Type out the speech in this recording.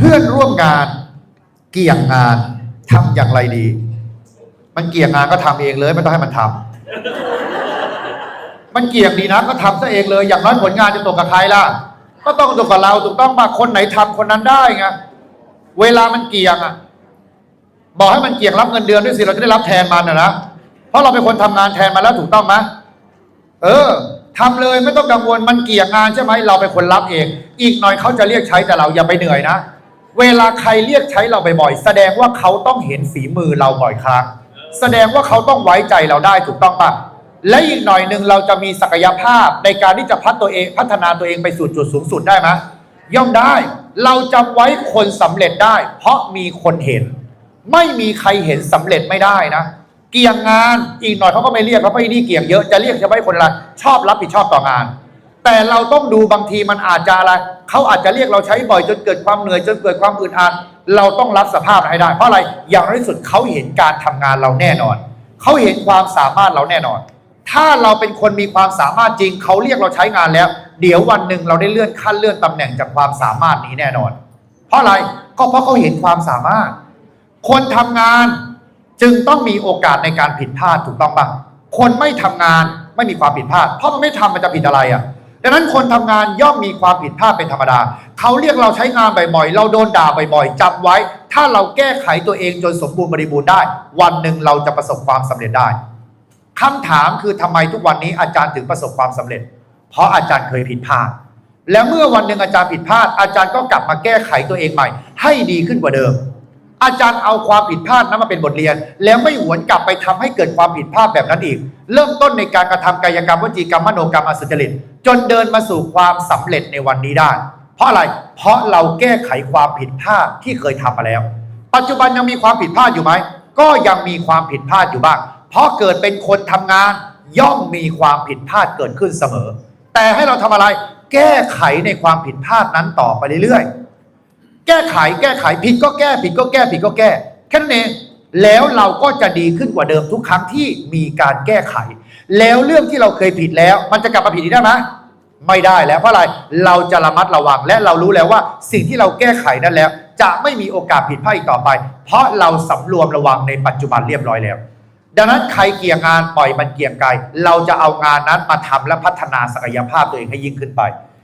เพื่อนร่วมงานเกี่ยงงานทำอย่างไรดี มันเกี่ยงงานก็ทำเองเลยไม่ต้องให้มันทำมันเกี่ยงดีนะก็ทำซะเองเลย อย่างน้อยผลงานจะตกกับใครล่ะ ก็ต้องตกกับเราถูกต้องป่ะคนไหนทำคนนั้นได้ไงเวลามันเกี่ยงอะ บอกให้มันเกี่ยงรับเงินเดือนด้วยสิเราจะได้รับแทนมันนะนะเพราะเราเป็นคนทำงานแทนมาแล้วถูกต้องไหมเออทำเลยไม่ต้องกังวลมันเกี่ยงงานใช่ไหมเราเป็นคนรับเอง อีกหน่อยเขาจะเรียกใช้แต่เราอย่าไปเหนื่อยนะ เวลาใครเรียกใช้เราบ่อยๆ แสดงว่าเขาต้องเห็นฝีมือเราบ่อยครั้ง แสดงว่าเขาต้องไว้ใจเราได้ถูกต้องปะและอีกหน่อยหนึ่งเราจะมีศักยภาพในการที่จะพัฒตัวเองพัฒนาตัวเองไปสู่จุดสูงสุดได้ไหมย่อมได้ เราจำไว้คนสำเร็จได้ เพราะมีคนเห็น ไม่มีใครเห็นสำเร็จไม่ได้นะ เกี่ยงงานอีกหน่อยเขาก็ไม่เรียกเพราะไอ้นี่เกี่ยงเยอะจะเรียกเฉพาะคนละชอบรับผิดชอบต่องาน แต่เราต้องดูบางทีมันอาจจะอะไรเขาอาจจะเรียกเราใช้บ่อยจนเกิดความเหนื่อยจนเกิดความอึดอัดเราต้องรับสภาพให้ได้ เพราะอะไรอย่างน้อยที่สุดเขาเห็นการทำงานเราแน่นอนเขาเห็นความสามารถเราแน่นอน ถ้าเราเป็นคนมีความสามารถจริงเขาเรียกเราใช้งานแล้ว เดี๋ยววันหนึ่งเราได้เลื่อนขั้นเลื่อนตำแหน่งจากความสามารถนี้แน่นอน เพราะอะไรก็เพราะเขาเห็นความสามารถ คนทำงานจึงต้องมีโอกาสในการผิดพลาดถูกต้องปะคนไม่ทำงานไม่มีความผิดพลาด เพราะมันไม่ทำมันจะผิดอะไรอะ ดังนั้นคนทำงานย่อมมีความผิดพลาดเป็นธรรมดา เขาเรียกเราใช้งานบ่อยๆ เราโดนด่าบ่อยๆจำไว้ ถ้าเราแก้ไขตัวเองจนสมบูรณ์บริบูรณ์ได้ วันหนึ่งเราจะประสบความสำเร็จได้คำถามคือทำไมทุกวันนี้อาจารย์ถึงประสบความสำเร็จ เพราะอาจารย์เคยผิดพลาด แล้วเมื่อวันหนึ่งอาจารย์ผิดพลาด อาจารย์ก็กลับมาแก้ไขตัวเองใหม่ ให้ดีขึ้นกว่าเดิม อาจารย์เอาความผิดพลาดนั้นมาเป็นบทเรียน แล้วไม่หวนกลับไปทำให้เกิดความผิดพลาดแบบนั้นอีก เริ่มต้นในการกระทำกายกรรมวจีกรรมมโนกรรมอสุจริตจนเดินมาสู่ความสำเร็จในวันนี้ได้ เพราะอะไร เพราะเราแก้ไขความผิดพลาดที่เคยทำมาแล้ว ปัจจุบันยังมีความผิดพลาดอยู่ไหม ก็ยังมีความผิดพลาดอยู่บ้าง เพราะเกิดเป็นคนทำงาน ย่อมมีความผิดพลาดเกิดขึ้นเสมอ แต่ให้เราทำอะไร แก้ไขในความผิดพลาดนั้นต่อไปเรื่อยๆ แก้ไขแก้ไขผิดก็แก้ผิดก็แก้ผิดก็แก้แค่นั้นเองแล้วเราก็จะดีขึ้นกว่าเดิมทุกครั้งที่มีการแก้ไข แล้วเรื่องที่เราเคยผิดแล้ว มันจะกลับมาผิดอีกได้ไหมไม่ได้แล้วเพราะอะไรเราจะระมัดระวังและเรารู้แล้วว่าสิ่งที่เราแก้ไขนั้นแล้ว จะไม่มีโอกาสผิดพลาดอีกต่อไป เพราะเราสำรวมระวังในปัจจุบันเรียบร้อยแล้ว ดังนั้นใครเกี่ยงงานปล่อยมันเกี่ยงไกลเราจะเอางานนั้นมาทำและพัฒนาศักยภาพตัวเองให้ยิ่งขึ้นไป